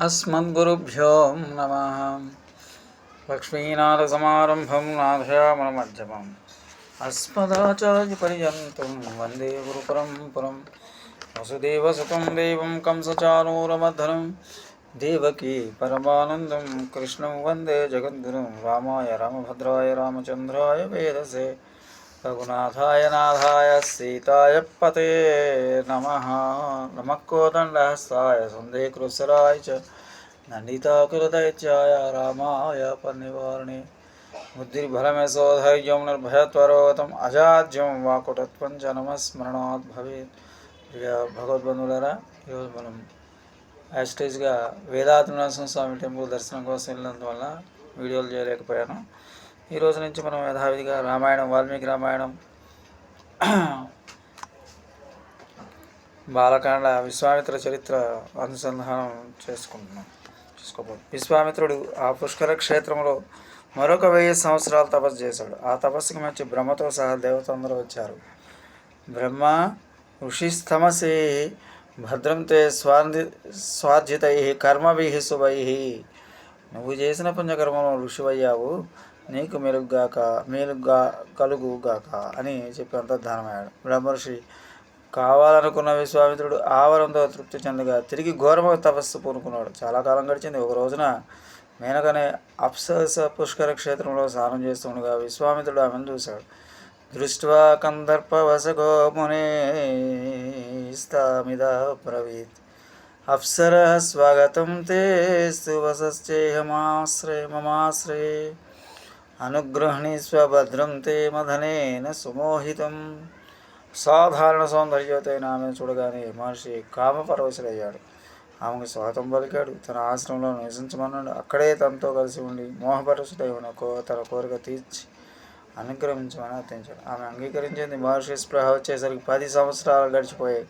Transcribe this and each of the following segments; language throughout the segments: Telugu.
अस्मद्गुरुभ्यो नमः। लक्ष्मीनाथसमारम्भं नाथयामनमध्यमम् अस्मदाचार्यपर्यन्तं वंदे गुरुपरम्परं वसुदेवसुतं देवं कंसचानूरमर्धनं देवकी परमानन्दं कृष्णं वंदे जगद्गुरुं। रामाय रामभद्राय रामचन्द्राय वेदसे। రఘునాథాయ నాథాయ సీతాయ పతే నమ నమకోదండహస్తాయ సందేకృసరాయ చ నందితాకులదైత్యాయ రామాయ పన్నివారిణి బుద్ధిర్బలమే సోధైర్యం నిర్భయత్వరోగతం అజాధ్యం వాకుటత్వం చ నమస్మరణాత్ భవేత్ ఇక భగవద్బంధువులరా ఈరోజు మనం యాస్టేజ్గా వేదాత్మ స్వామి టెంపుల్ దర్శనం కోసం వెళ్ళినందువల్ల వీడియోలు చేయలేకపోయాను ఈ రోజు నుంచి మనం యథావిధిగా రామాయణం వాల్మీకి రామాయణం బాలకాండ విశ్వామిత్ర చరిత్ర అనుసంధానం చేసుకుంటున్నాం చేసుకోబోదు విశ్వామిత్రుడు ఆ పుష్కర క్షేత్రంలో మరొక వెయ్యి సంవత్సరాలు తపస్సు చేశాడు. ఆ తపస్సుకి మంచి బ్రహ్మతో సహా దేవతందరూ వచ్చారు. బ్రహ్మ ఋషిస్తమసే భద్రం తే స్వార్ధి స్వార్జితై కర్మభి శుభై. నువ్వు చేసిన పుణ్యకర్మలో ఋషివయ్యావు. నీకు మెలుగ్గాక మేలుగా కలుగుగాక అని చెప్పి అంతర్ధానమయ్యాడు. బ్రహ్మర్షి కావాలనుకున్న విశ్వామిత్రుడు ఆవరంతో తృప్తి చెందగా తిరిగి ఘోరమైన తపస్సు పూనుకున్నాడు. చాలా కాలం గడిచింది. ఒక రోజున మేనకనే అప్సరస పుష్కర క్షేత్రంలో స్నానం చేస్తుండగా విశ్వామిత్రుడు ఆమెను చూశాడు. దృష్ట్వా కందర్పవసగో మునే స్థామిద బ్రవీత్ అప్సర స్వాగతం తే వసశ్చేహమాశ్రయ మమాశ్రయే. అనుగృహణీస్వ భద్రం తే మదనేన సుమోహితం. సాధారణ సౌందర్యవతైన ఆమెను చూడగానే మహర్షి కామపరవశులయ్యాడు ఆమెకు స్వాతం పలికాడు. తన ఆశ్రమంలో నివసించమన్నాడు. అక్కడే తనతో కలిసి ఉండి మోహపరచుడై ఉన్న కో తన కోరిక తీర్చి అనుగ్రహించమని అర్థించాడు. ఆమె అంగీకరించింది. మహర్షి స్పృహ వచ్చేసరికి పది సంవత్సరాలు గడిచిపోయాయి.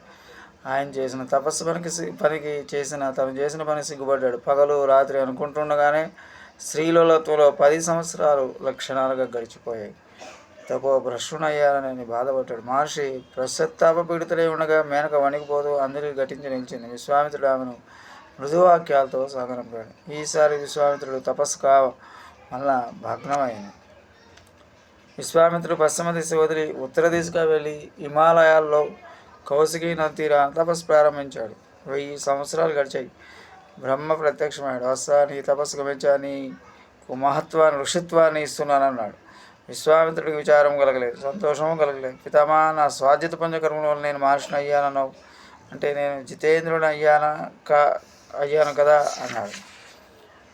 ఆయన చేసిన తపస్సు పనికి పనికి చేసిన తను చేసిన పని సిగ్గుపడ్డాడు. పగలు రాత్రి అనుకుంటుండగానే స్త్రీలత్వంలో పది సంవత్సరాలు లక్షణాలుగా గడిచిపోయాయి. తపో భ్రష్ణయ్యారని బాధపడ్డాడు. మహర్షి ప్రసత్తాప పీడితులై ఉండగా మేనక వణికిపోతూ అందరికీ ఘటించి నిలిచింది. విశ్వామిత్రుడు ఆమెను మృదువాక్యాలతో సాగనంపాడు. ఈసారి విశ్వామిత్రుడు తపస్సు కా వల్ల భగ్నమైంది. విశ్వామిత్రుడు పశ్చిమ దిశ వదిలి ఉత్తర దిశగా వెళ్ళి హిమాలయాల్లో కౌశికీ నది తీరా తపస్సు ప్రారంభించాడు. వెయ్యి సంవత్సరాలు గడిచాయి. బ్రహ్మ ప్రత్యక్షమయ్యాడు. వస్తా నీ తపస్సు గమించాని మహత్వాన్ని ఋషిత్వాన్ని ఇస్తున్నాను అన్నాడు. విశ్వామిత్రుడికి విచారం కలగలేదు సంతోషము కలగలేదు. పితామా నా స్వాధ్యత పంచకర్మల వల్ల నేను మహర్షిని అయ్యానన్నావు. అంటే నేను జితేంద్రుని అయ్యానా కా అయ్యాను కదా అన్నాడు.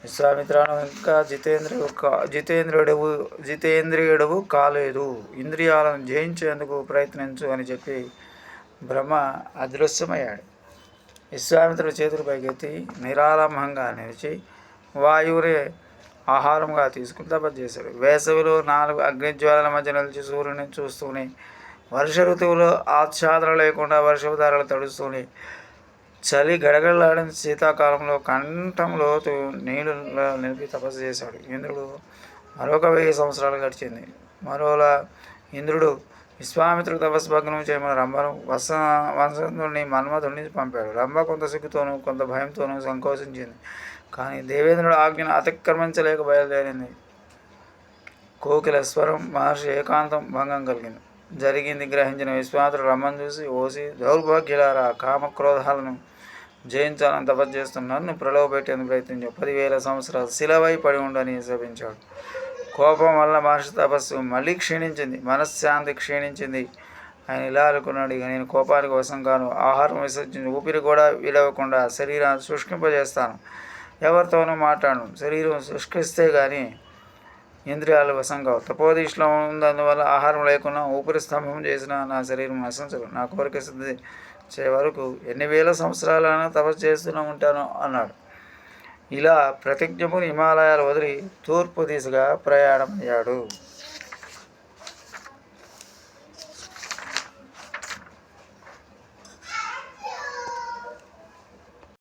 విశ్వామిత్రాను ఇంకా జితేంద్రుడు కా జితేంద్రుడవు జితేంద్రియుడవు కాలేదు. ఇంద్రియాలను జయించేందుకు ప్రయత్నించు అని చెప్పి బ్రహ్మ అదృశ్యమయ్యాడు. విశ్వామిత్రుడు చేతులు పైకెత్తి నిరాలంభంగా నిలిచి వాయువురే ఆహారంగా తీసుకుని తపస్సు చేశాడు. వేసవిలో నాలుగు అగ్నిజ్వాలల మధ్య నిలిచి సూర్యుని చూస్తూనే వర్ష ఋతువులో ఆచ్ఛాదన లేకుండా వర్షపు ధారలు తడుస్తూనే చలి గడగడలాడిన శీతాకాలంలో కంఠంలో నీళ్ళు నిలిపి తపస్సు చేశాడు. ఇంద్రుడు మరొక వెయ్యి సంవత్సరాలు గడిచింది. మరోలా ఇంద్రుడు విశ్వామిత్రుడు తపస్భగ్నం చేయమని రంభను వస వంశంతుడిని మన్మధుడిని పంపాడు. రంభ కొంత సిగ్గుతోనూ కొంత భయంతోనూ సంకోచించింది. కానీ దేవేంద్రుడు ఆజ్ఞను అతిక్రమించలేక బయలుదేరింది. కోకిల స్వరం మహర్షి ఏకాంతం భంగం కలిగింది. జరిగింది గ్రహించిన విశ్వామిత్రుడు రమ్మని చూసి ఓసి దౌర్భాగ్యులారా కామక్రోధాలను జయించాలని తపస్సు చేస్తున్న నన్ను ప్రలోభపెట్టేందుకు ప్రయత్నించాడు పదివేల సంవత్సరాలు శిలవై పడి ఉండని శపించాడు కోపం వల్ల మహర్షి తపస్సు మళ్ళీ క్షీణించింది మనశ్శాంతి క్షీణించింది. ఆయన ఇలా అనుకున్నాడు ఇక నేను కోపానికి వశం కాను ఆహారం విసర్జించి ఊపిరి కూడా విడవకుండా శరీరాన్ని శుష్కింపజేస్తాను. ఎవరితోనూ మాట్లాడను శరీరం శుష్కిస్తే కానీ ఇంద్రియాలు వశం కావు. తపోదీశలో ఉన్నందువల్ల ఆహారం లేకుండా ఊపిరి స్తంభం చేసిన నా శరీరం నశించదు. నా కోరిక సిద్ధి చే వరకు ఎన్ని వేల సంవత్సరాలైనా తపస్సు చేస్తూనే ఉంటాను అన్నాడు. ఇలా ప్రతిజ్ఞముని హిమాలయాలు వదిలి తూర్పు దిశగా ప్రయాణమయ్యాడు.